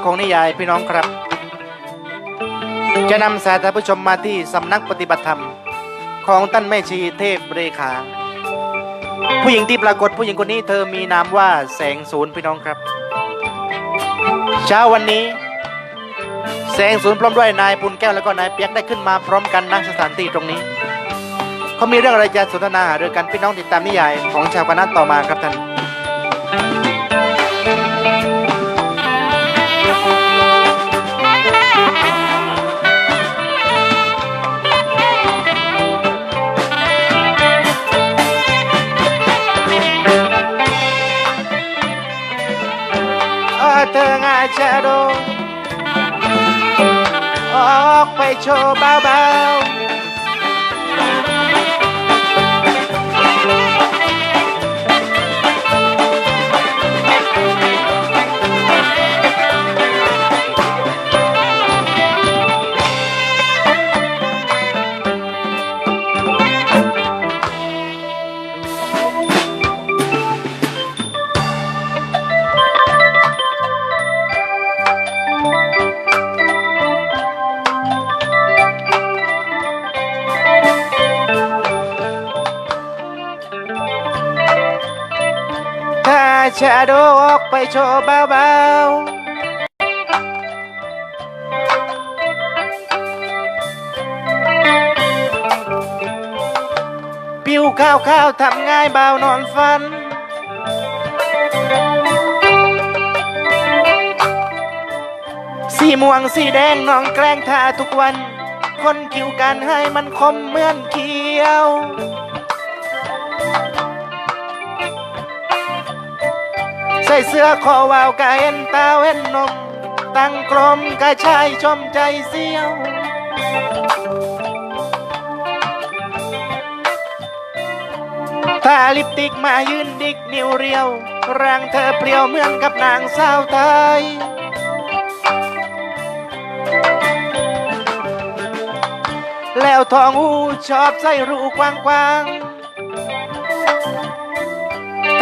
้ของนิยายพี่น้องครับ จะนำสายตาผู้ชมมาที่สำนักปฏิบัติธรรม ของท่านแม่ชีเทพเรขา ผู้หญิงที่ปรากฏผู้หญิงคนนี้เธอมีนามว่าแสงศูนย์พี่น้องครับ เช้าวันนี้ แสงศูนย์พร้อมด้วยนายปุณแก้วแล้วก็นายเปียกได้ขึ้นมาพร้อมกันณสถานที่ตรงนี้เขามีเรื่องอะไรจะสนทนาหารือกันพี่น้องติดตามนิยายของชาวคณะต่อมาครับท่าน shadow ออกไปโชว์เบาๆ โชว์เบาๆผิวข้าวข้าวทำง่ายเบานอนฟัน สีม่วงสีแดงน้องแกล้งทาทุกวัน คนคิวกันให้มันคมเหมือนเขียว ใส่เสื้อคอวาวกะเห็นตาเห็นนม ตั้งกลมกะชายชมใจเสียวถ้าลิปติกมายืนดิกนิ้วเรียวร่างเธอเปรียวเหมือนกับนางสาวไทยแล้วทองหูชอบใส่รูกว้างๆ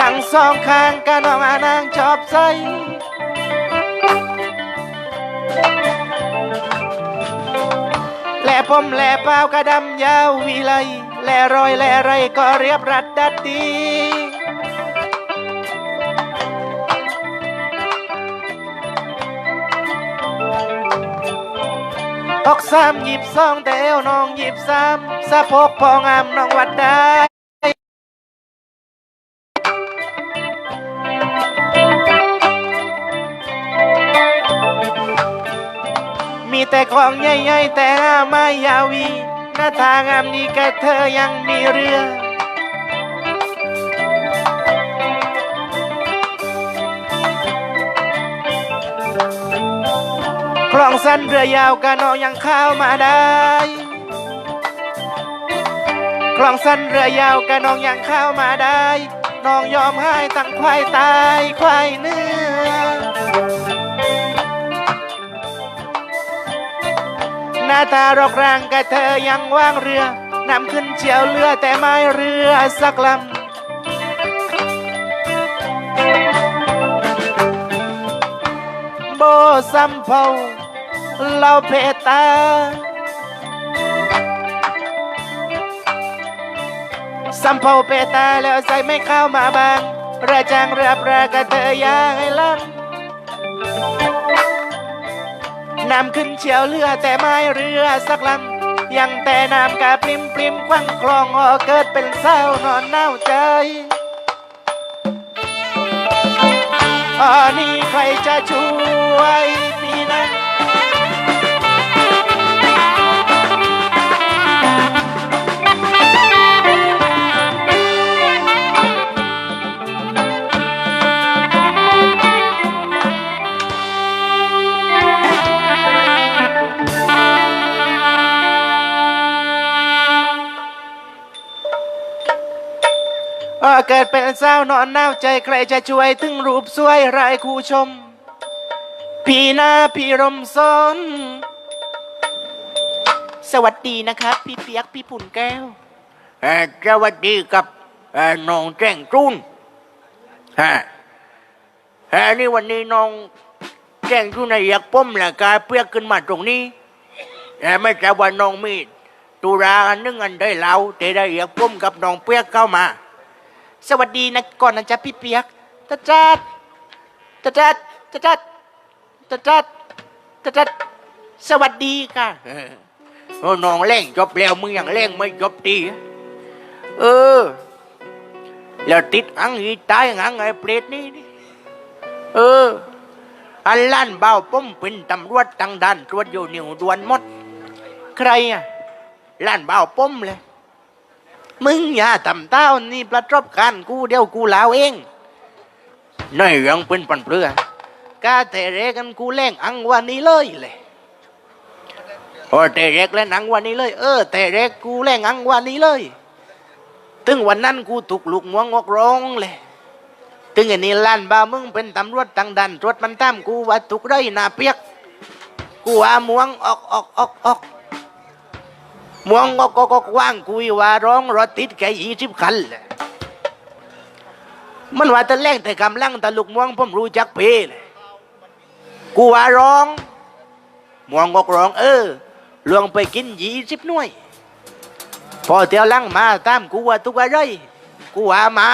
ทั้งสองข้างกะน้องอานางชอบใส่และผมแลเปล่ากระดำยาววิไลและรอยและไรก็เรียบรัดดัดดีออกสามหยิบสองแต่เอวน้องหยิบสามสะโพกพองามน้องวัดได้ แต่ของใหญ่ๆแต่หน้าไม่ยาวีหน้าทางามนี้แกเธอยังมีเรือคลองสั้นเรือยาวกะนอยังเข้ามาได้คลองสั้นเรือยาวกะน้องยังเข้ามาได้ น้องยอมให้ตั้งควายตายควายเนื้อ หน้าตารกรางกะเธอยังว่างเรือนำขึ้นเฉียวเรือแต่ไม่เรือสักลำโบซัมเพาเราเพตา สัมเพาเปตาแล้วใส่ไม่เข้ามาบางเรือจางเรือปลากระเธอยังให้ลัง นำขึ้นเฉียวเรือแต่ไม่เรือสักลำยังแต่น้ำกะปริมปริมควังคลองออเกิดเป็นเศร้านอนเน่าใจอันนี้ใครจะช่วย เกิดเป็นเศร้านอนเน่าใจใครจะช่วยถึงรูปสวยรายคู่ชม พี่นาพี่รมซนสวัสดีนะครับ พี่เปียกพี่ผุ่นแก้วเอ่อสวัสดีกับเอ่อน้องแจ้งจุนฮะเอ่อนี่วันนี้น้องแจ้งอยู่ในอยากป้มแหละกาเปียกขึ้นมาตรงนี้แต่ไม่ใช่ว่าน้องมีตุราอันนึงอันได้เราแต่ได้อยากป้มกับน้องเปียกเข้ามา สวัสดีนะก่อนนะจ๊ะพี่เปียกตาจัดตาจัดตาจัดตาจัดตาจัดสวัสดีค่ะเออโอ้น้องเล่งจบแล้วมึงยังเล่งไม่จบดีเออ แล้วติดอังอีตายอังไอ้เปรตนี่นี่เออ อันล้านเบาป้มเป็นตำรวจตั้งด่านตรวจอยู่นิวดวนหมด ใครอะล้านเบาป้มเลย มึงอย่าทำเต้านี่ประจบกันกูเดียวกูลาวเองในเรื่องเป็นปันเปลือกาแต่เรกันกูแรงอังวันนี้เลยเลยโอ้แต่เร็กและหนังวันนี้เลย เออแต่เรกกูแรงอังวันนี้เลยถึงวันนั้นกูถูกลูกหมวงงอกร้องเลยถึงไอ้นี่ล้านบามึงเป็นตำรวจตังดันตรวจมันตามกูว่าถูกไรหนาเปียก กูว่าหมวงออกออกออกออก มวงออกออกออกว่างกูว่าร้องรถติดแค่ยี่สิบคันเลยมันว่าตะแรงแต่กำลังตะลุกมวงผมรู้จักเพเลยกูว่าร้องมวงออกร้อง เออลวงไปกินยี่สิบหน่วย พอเที่ยวลังมาตามกูว่าทุกอะไรกูว่าไม้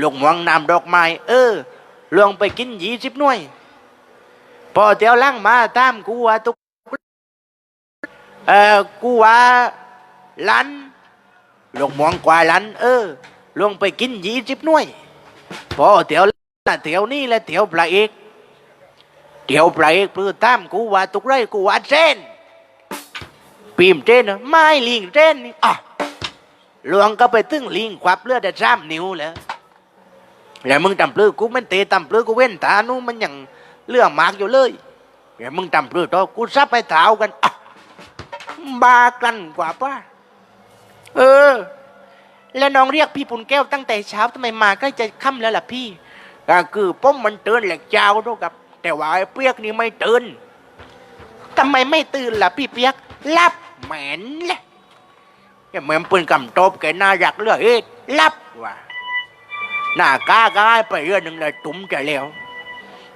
ลูกมวงนำดอกไม้เออลวงไปกินยี่สิบหน่วย พอเที่ยวลังมาตามกูว่าทุก เออกูว่าลันลูกหมวงกว่าลันเออลวงไปกินยี่สิบหน่วยพอเที่ยวลังน่ะเที่ยวนี่แหละเที่ยวปลาเอกเที่ยวปลาเอกเพื่อตามกูว่าทุกไรกูว่าเส้นปีมเจนไม่ลิงเจนนี่อะหลวงก็ไปตึ้งลิงควับเลือดได้สามนิ้วแล้วแล้วมึงตำปลือกูมันเตะตำปลือกูเว้นตานู้มันยังเรื่องมากอยู่เลยแล้วมึงตำปลือต่อกูซับไปเท้ากันอะ บากันกว่าป้าเออ แล้วน้องเรียกพี่ปุ่นแก้วตั้งแต่เช้าทำไมมาใกล้จะค่ำแล้วล่ะพี่ก็คือป้อมมันเตือนแหลกเจ้าด้วยกับ แต่ว่าไอ้เปียกนี่ไม่เตือนทำไมไม่ตื่นล่ะพี่เปียกลับเหม็นเลยอย่าเหมือนปืนกำตบแกน้าอยากเลือกเอ็ดลับว่ะหน้าก้ากาไปเรื่องหนึ่งเลยตุ้มจะแล้ว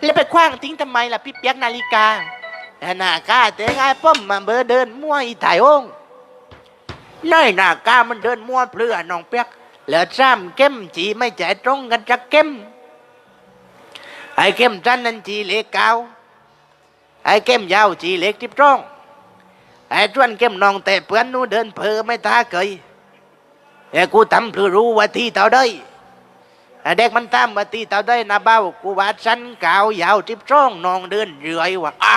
แล้วไปคว้างทิ้งทำไมล่ะพี่เปียกนาฬิกา หน้าก้าแต่งายป้อมมาเบอร์เดินมั่วอีถ่ายองน้อยหน้าก้ามันเดินมั่วเปลือน้องเปียกแล้วจ้ำเข้มจีไม่ใจตรงกันจักเข้มไอ้เข้มจันนันจีเล็กเกาไอ้เข้มยาวจีเล็กทิบตรงไอ้จวนเข้มนองแต่เพื่อนนู้เดินเพอไม่ตาเคยไอ้กูทำเพื่อรู้ว่าที่เท่าได้ไอ้เด็กมันตามว่าที่เท่าได้นะเบ้ากูว่าฉันเก่ายาวทิบตรงนองเดินเรื่อยว่ะอะ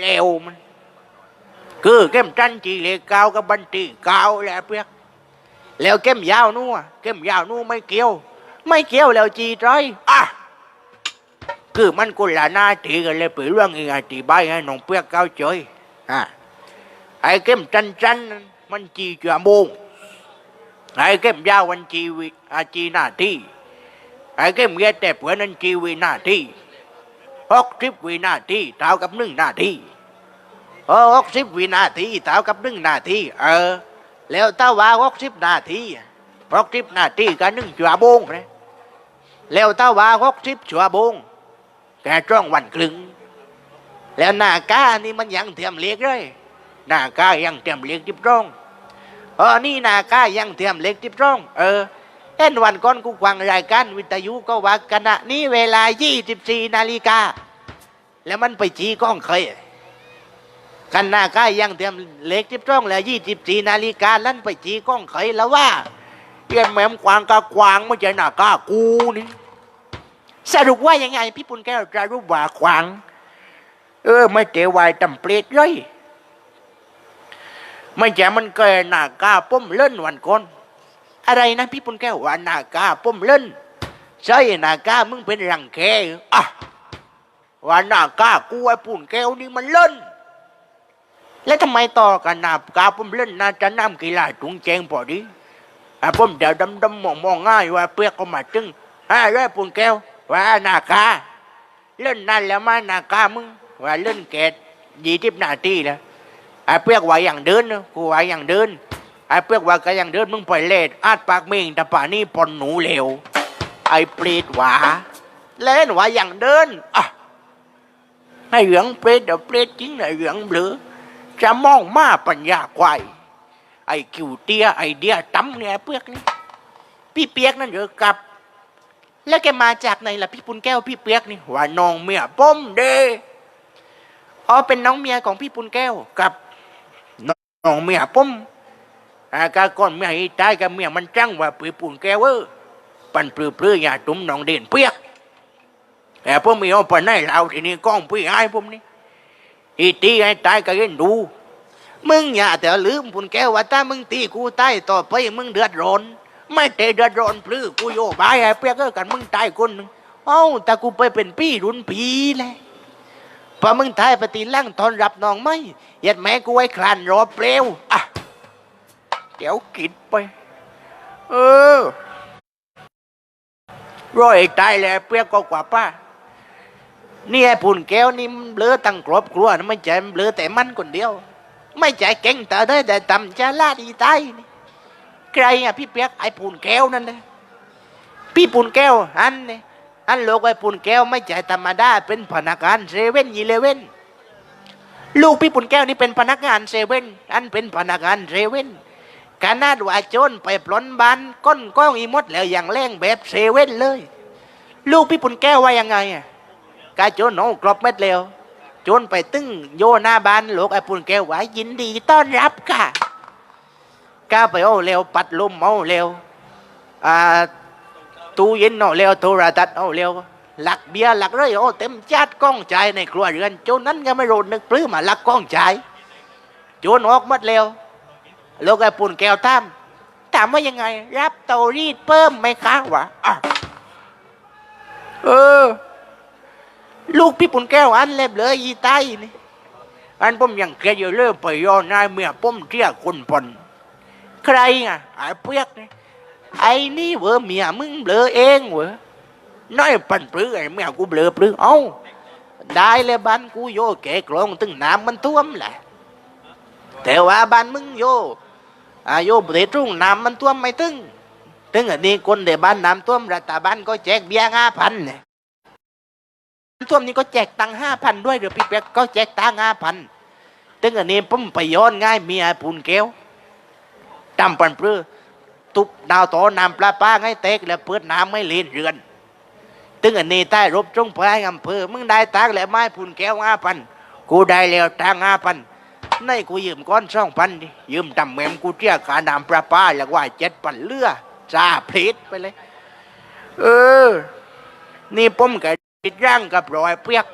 เร็วมัน คือเข้มจันจีเลกากับบันตีเกาแหละเปียกแล้วเข้มยาวนู่นอะเข้มยาวนู่ไม่เกี่ยว ไม่เกี่ยวแล้วจีจ้อยอะคือมันกุละหน้าตีกันเลยไปเรื่องอีกอธิบายให้น้องเปียกเข้าใจอะไอ้เข้มจันจันมันจีจัวโมงไอ้เข้มยาวมันจีวิอาจีหน้าที่ไอ้เข้มเงียแต่เผื่อนั้นจีวิหน้าที่ หกสิบวินาทีเท่ากับหนึ่งนาทีเออหกสิบวินาทีเท่ากับหนึ่งนาทีเออ แล้วถ้าว่าหกสิบนาทีหกสิบนาทีกับหนึ่งจัวโมงเลยแล้วถ้าว่าหกสิบชั่วโมงแกจ้องวันครึ่งแล้วหน้ากานี่มันยังเทียมเล็กเลยหน้ากายังเตรียมเลี้ยงทิพร้องเออนี่หน้ากายังเทียมเล็กทิบร้องเออ เอ็นวันก่อนกูฟังรายการวิทยุก็ว่าขณะนี้เวลา 24 นาฬิกา แล้วมันไปจีก้องเคยกันหน้ากายังเทียมเล็กทิบร้องแล้ว24นาฬิกาลั่นไปจีก้องเคยแล้วว่าเรียนแม่มกวางกากวางไม่ใช่หน้ากากูนี่สรุปว่ายังไง พี่ปุณแก้วจะรู้ว่าควาง เออ ไม่เจวายตำเปรตเลยไม่ใช่มันเกิดหน้ากาป้มเล่นวันก่อน อะไรนะพี่ปุณแก้วว่าหน้ากาป้มเล่นใช่หน้ากามึงเป็นรังแคอะว่าหน้ากากูไอ้ปุ่นแก้วนี่มันเล่น แล้วทำไมต่อกันหน้ากาป้มเล่นน่าจะน้ำกีฬาถุงแจงพอดีอะป้มเดี๋ยวดำดำมองมองง่ายว่าเปียกก็มาจึงอะเรื่องปุ่นแก้วว่าหน้ากาเล่นนั่นแล้วมาหน้ากามึงว่าเล่นแกยี่สิบนาทีแล้วไอ้เปียกว่าอย่างเดินกูว่าอย่างเดิน ไอ้เปียกว่าก็อย่างเดินมึงปล่อยเล่อาดปากเมงแต่ป่านี่ปนหนูเหลว ไอ้เปรตหวาเล่นว่าอย่างเดินอะให้เหลืองเปรตเดี๋ยวเปรตจริงนะเหลืองเบลอจะมองมาปัญญาควายไอ้คิวเตียไอเดียตั้มเนี่ยเปลือกนี่พี่เปียกนั่นเหรอกับ แล้วแกมาจากไหนล่ะพี่ปุนแก้วพี่เปียกนี่ว่าน้องเมียป้มเดอ๋อเป็นน้องเมียของพี่ปุนแก้วกับน้องเมียป้ม อากาก่อนเมียตายกับเมียมันจังว่าปีปุ่นแกเวอปันปลือปลืออยาตุ้มน้องเด่นเปียกแต่พวกมีเอาไปไหนเราทีนี้ก้องพี่ไอ้ผมนี่อีตีไอ้ตายก็เห็นดู มึงอย่าแต่ลืมปุนแก้วว่าถ้ามึงตีกูใต้ต่อไปมึงเดือดร้อนไม่เตะเดือดร้อนปลือกูโยบายไอ้เปียกกันมึงตายคนหนึ่งเอ้าแต่กูไปเป็นพี่รุ่นผีเลยพอมึงทายปฏิลั่งตอนรับน้องไม่ยัดแม่กูไว้คลานรอเปลวอะ เดี๋ยวกินไป เออร้อยตายแล้วเปียกก็กว่าป้านี่ไอ้ปุ่นแก้วนี่เบลอตั้งครอบครัวนะไม่ใช่มเบลอแต่มันคนเดียว ไม่ใช่เก่งแต่ได้แต่ตำจะลาดีตายนี่ใครอะพี่เปียกไอ้ปุ่นแก้วนั่นเลยพี่ปุ่นแก้วอันนี่อันโลกไอ้ปุ่นแก้วไม่ใช่ธรรมดาเป็นพนักงานเซเว่นยีเลเว่นลูกพี่ปุ่นแก้วนี่เป็นพนักงานเซเว่นอันเป็นพนักงานเซเว่น การนาดว่าโจรไปปล้นบ้านก้นก้องอีมดแล้วอย่างแรงแบบเซเว่นเลย ลูกพี่ปุ่นแก้วว่ายังไงอะกาโจนโนกรอบเม็ดเร็วโจนไปตึ้งโยหน้าบ้านลูกไอ้ปุ่นแก้วว่ายินดีต้อนรับค่ะก้าไปโอ้เร็วปัดลมเอาเร็วอ่าตู้เย็นเอาเร็วโทรทัศน์เอาเร็วหลักเบียร์หลักเลยโอ้เต็มจัดกล้องใจในครัวเรือนโจนนั้นก็ไม่รู้นึกปลื้มมาหลักกล้องใจโจนออกมัดเร็ว ลูกไอ้ปุ่นแก้วถามถามว่ายังไง รับเตารีดเพิ่มไหมคะวะอะเออ ลูกพี่ปุ่นแก้วอันเล็บเลยอีไตนี่อันผมยังแกอยู่เลิกไปย้อนนายเมียผมเที่ยคนปนใครอะไอ้เปียกนี่ไอ้นี่เวอเมียมึงเบลอเองเวอน้อยปันปลื้อไอ้เมียกูเบลอปลื้อเอ้าได้เลยบ้านกูโยแกะกลองตึงน้ำมันท่วมแหละแต่ว่าบ้านมึงโย อายเบรตรุ่งน้ำมันท่วมไม่ตึงตึงอันนี้คนเดบ้านน้ำท่วมรัฐบาลก็แจกเบี้ยห้าพันเนี่ยน้ำท่วมนี่ก็แจกตังห้าพันด้วยเดี๋ยวพี่เปียกก็แจกตังห้าพันตึงอันนี้ผมไปย้อนง่ายเมียปูนแก้วจำปันปลื้อตุบดาวโตน้ำปลาป้าให้เต็กแล้วเปิดน้ำไม่เลนเรือนตึงอันนี้ใต้รบจงพายอำเภอมึงได้ตังแล้วไม้พุนแก้วห้าพันกูได้แล้วตังห้าพัน ในกูยืมก้อนสองพันดิยืมตำแหมมกูเที่ยขาน้ำประปาแล้วว่าเจ็ดปันเลือจ้าเพลิดไปเลย เออ นี่ผมกับติดร่างกับรอยเปียก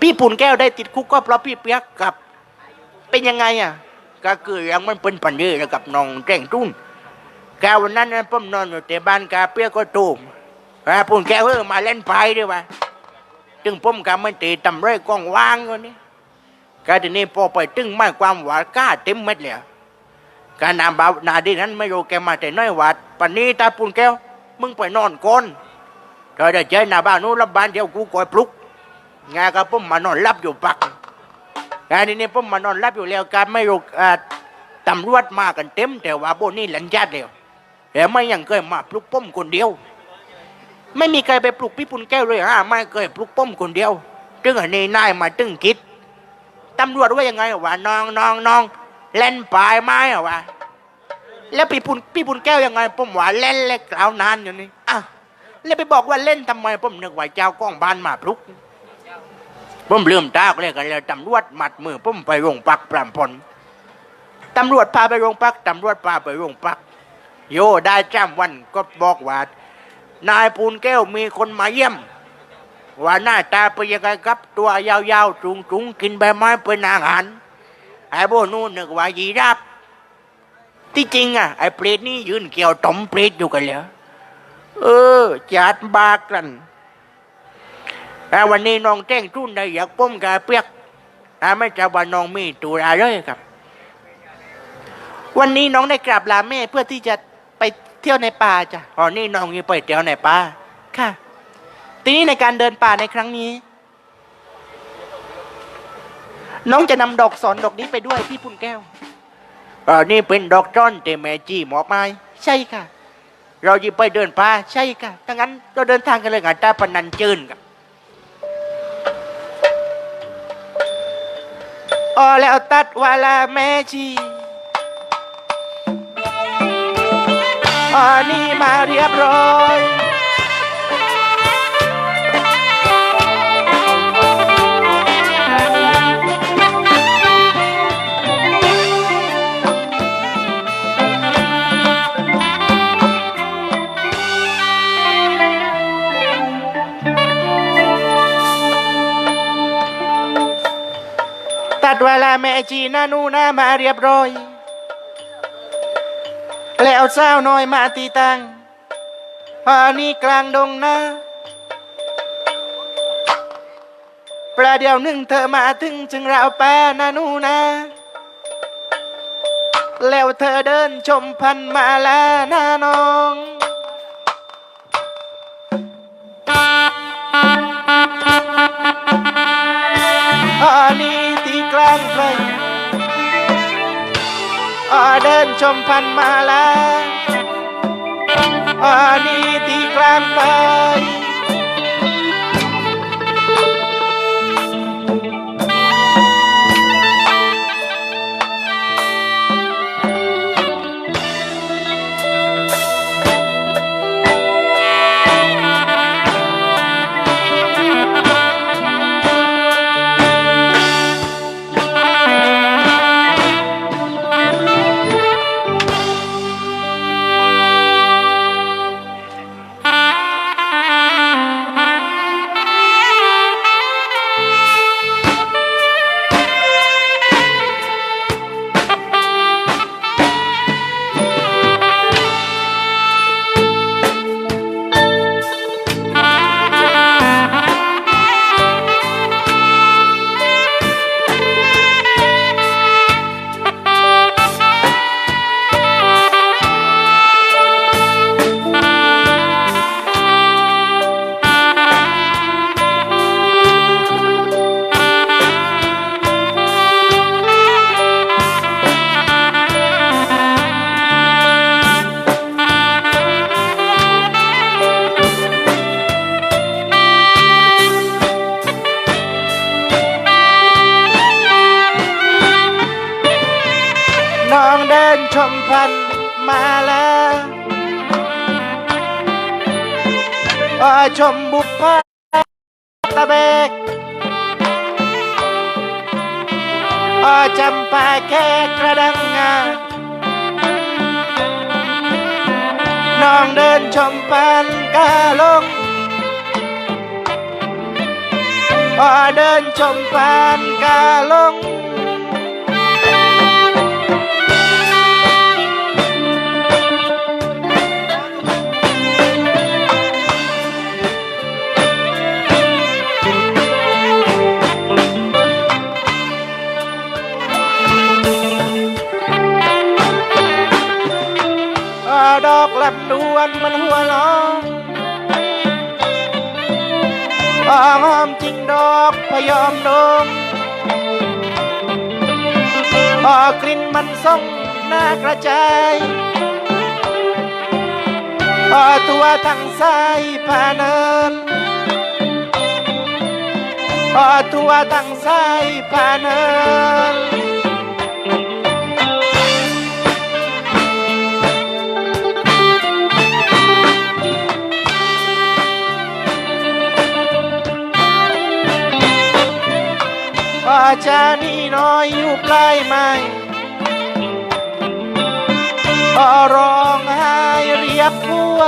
พี่ปุ่นแก้วได้ติดคุกก็เพราะพี่เปียกกับ เป็นยังไงอะ ก็คือยังมันเป็นปัญญากับน้องแจ้งตุ้นกาวันนั้นนะผมนอนอยู่แต่บ้านกาเปียกก็ตูมอ่าปุ่นแก้วเออมาเล่นไพ่ด้วยวะจึงผมกาไม่ตีตำเร่กองว่างก็นี่ กาทีนี้พอไปตึงไม่ความหวาดกล้าเต็มเม็ดเลยการนำบาวนาดีนั้นไม่รู้แกมาแต่น้อยหวาดปันนี้ตาปุ่นแก้ว มึงไปนอนก่อนเธอได้เจอหน้าบ้านนู้นรับบ้านเดียวกูคอยปลุกงานกับผมมานอนรับอยู่ปักงานนี้ผมมานอนรับอยู่แล้วการไม่รู้ตำรวจมากันเต็ม แต่ว่าโบนี่หลังจัดแล้วแต่ไม่ยังเคยมาปลุกป้มคนเดียว ไม่มีใครไปปลุกพี่ปุ่นแก้วเลยฮะไม่เคยปลุกป้มคนเดียวตึงอันนี้นายมาตึงคิด ตำรวจว่ายังไงวะน้องน้องน้องเล่นปลายไม้เหรอวะแล้วพี่ปุนพี่ปุนแก้วยังไงผมว่าเล่นเล็กกล่าวนานอยู่นี่อะแล้วไปบอกว่าเล่นทำไมผมนึกว่าเจ้ากล้องบ้านมาปลุกผมลืมตาก็เลยกันเลยตำรวจมัดมือผมไปโรงพักปรามพลตำรวจพาไปโรงพักตำรวจพาไปโรงพัก โยได้จ้ำวันก็บอกว่านายปูนแก้วมีคนมาเยี่ยม ว่าหน้าตาเป็นยังไงครับ ตัวยาวๆจุงๆกินใบไม้เป็นอาหารไอ้โบนู่นนึกว่ายีราฟที่จริงอะไอ้เปรตนี่ยืนเกี่ยวตอมเปรตอยู่กันแล้วเออจัดบากันแต่วันนี้น้องแจ้งทุ่นได้อยากป้มกาเปียกแต่ไม่จะว่าน้องมีตุลาเลยครับ วันนี้น้องได้กราบลาแม่เพื่อที่จะไปเที่ยวในป่าจ้ะอ๋อนี่น้องนี่ไปเที่ยวไหนป้าค่ะ ทีนี้ในการเดินป่าในครั้งนี้ น้องจะนำดอกสอนดอกนี้ไปด้วยพี่ปุ่นแก้วอ๋อนี่เป็นดอกจ้อนเตแมจี้หมอกไม้ใช่ค่ะ เราจะไปเดินป่าใช่ค่ะถ้างั้นเราเดินทางกันเลยกันตาปนันจืนกับอ๋อแล้วตัดวาลาแม่ชีอ๋อนี่มาเรียบร้อย เวลาแม่จีนานูนามาเรียบร้อย แล้วเศร้าน้อยมาตีตังอันนี้กลางดงนาประเดี๋ยวหนึ่งเธอมาถึงจึงเราแปนานูนาแล้วเธอเดินชมพันมาลาหน้าน้อง นชมพันมาลาอานนี้ตีกลางไป ชมบุพเพตะเบกอาจำปาแค่กระดังงาน้องเดินชมปันกาลงพอเดินชมปันกาลง ลำดวนมันหัวล้ออาหอมจริงดอกพยอมดงอากลิ่นมันส่งหน้ากระจายอตัวทั้งสายผ่าเนินอตัวทั้งสายผ่าเนิน จารย์นี่น้อยอยู่ใกล้ไหมอาร้องไห้เรียกผัว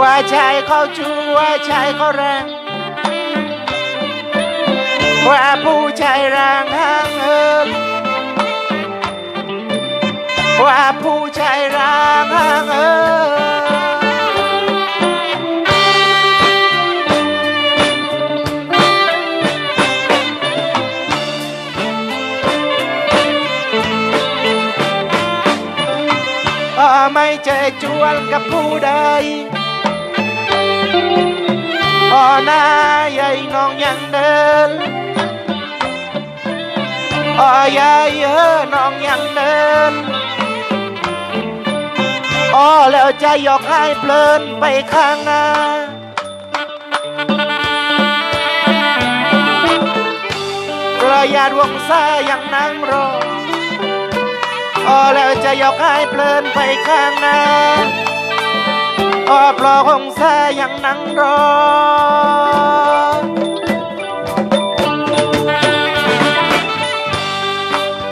ว่าชายเขาชั่วชายเขาแรงว่าผู้ชายร่างห่างเอิว่าผู้ชายร่างห่างเอิ ไม่เจวนกับผู้ใดอ่อหน้าใหญ่น้องยังเดินอ่อใหญ่เออน้องยังเดินอ๋อแล้วใจหยอกให้เพลินไปข้างหน้าราะญาติวงศายังนั่งรอ อ๋อแล้วจะยกให้เพลินไปข้างหน้าออปลอวงศายังนั่งรอ